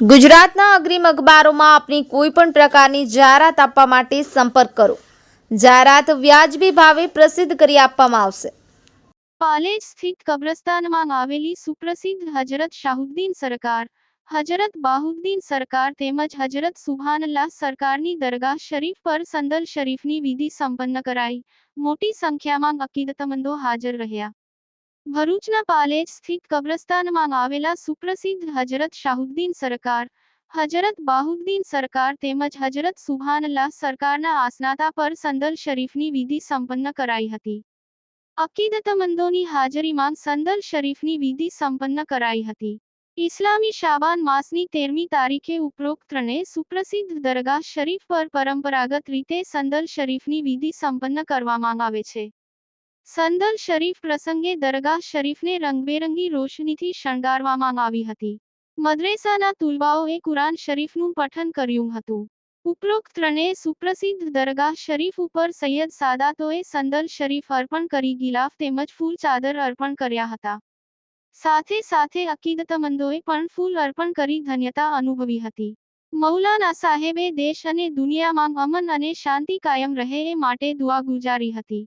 ગુજરાતના અગ્રીમ અખબારોમાં આપની કોઈ પણ પ્રકારની જાહેરાત આપવા માટે સંપર્ક કરો. જાહેરાત વ્યાજબી ભાવે પ્રસિદ્ધ કરી આપવામાં આવશે. પાલેજ સ્થિત કબ્રસ્તાનમાં આવેલી સુપ્રસિદ્ધ હજરત શાહુદ્દીન સરકાર હજરત બાહુદ્દીન સરકાર તેમજ હજરત સુભાનલ્લાહ સરકારની દરગાહ શરીફ પર સંદર શરીફની વિધિ સંપન્ન કરાઈ. મોટી સંખ્યામાં અકીદતમંદો હાજર રહ્યા. ભરૂચના પાલેજ સ્થિત કબ્રસ્તાનમાં આવેલા સુપ્રસિદ્ધ હજરત શાહુદ્દીન સરકાર હજરત બાહુદ્દીન સરકાર તેમજ હજરત સુભાનલ્લાહ સરકારના આસનાતા પર સંદલ શરીફની વિધિ સંપન્ન કરાઈ હતી. અકીદતમંદોની હાજરીમાં સંદલ શરીફની વિધિ સંપન્ન કરાઈ હતી. ઇસ્લામી શાબાન માસની તેરમી તારીખે ઉપરોક્ત સુપ્રસિદ્ધ દરગાહ શરીફ પર પરંપરાગત રીતે સંદલ શરીફની વિધિ સંપન્ન કરવામાં આવે છે. સંદલ શરીફ પ્રસંગે દરગાહ શરીફને રંગબેરંગી રોશનીથી શણગારવામાં આવી હતી. મદ્રેસાના તુલબાઓએ કુરાન શરીફનું પઠન કર્યું હતું. ઉપરોક્ત ત્રણેય સુપ્રસિદ્ધ દરગાહ શરીફ ઉપર સૈયદ સાદાતોએ સંદર શરીફ અર્પણ કરી ગિલાફ તેમજ ફૂલ ચાદર અર્પણ કર્યા હતા. સાથે સાથે અકીદતમંદોએ પણ ફૂલ અર્પણ કરી ધન્યતા અનુભવી હતી. મૌલાના સાહેબે દેશ અને દુનિયામાં અમન અને શાંતિ કાયમ રહે એ માટે દુઆ ગુજારી હતી.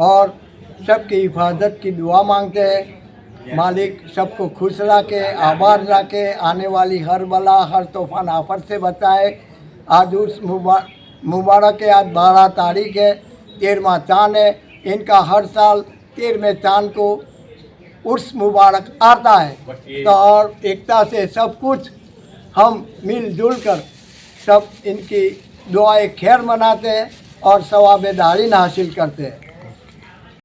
और सबकी हिफाजत की दुआ मांगते हैं। मालिक सबको खुश रखे आबाद रखे आने वाली हर बला हर तूफ़ान आफत से बचाए। आज उस मुबा- मुबारक है आज बारह तारीख है तेरहवा चाँद है। इनका हर साल तेरहवें चाँद को उर्स मुबारक आता है। तो और एकता से सब कुछ हम मिलजुल कर सब इनकी दुआएँ खैर मनाते हैं और सवाब दारिन हासिल करते हैं।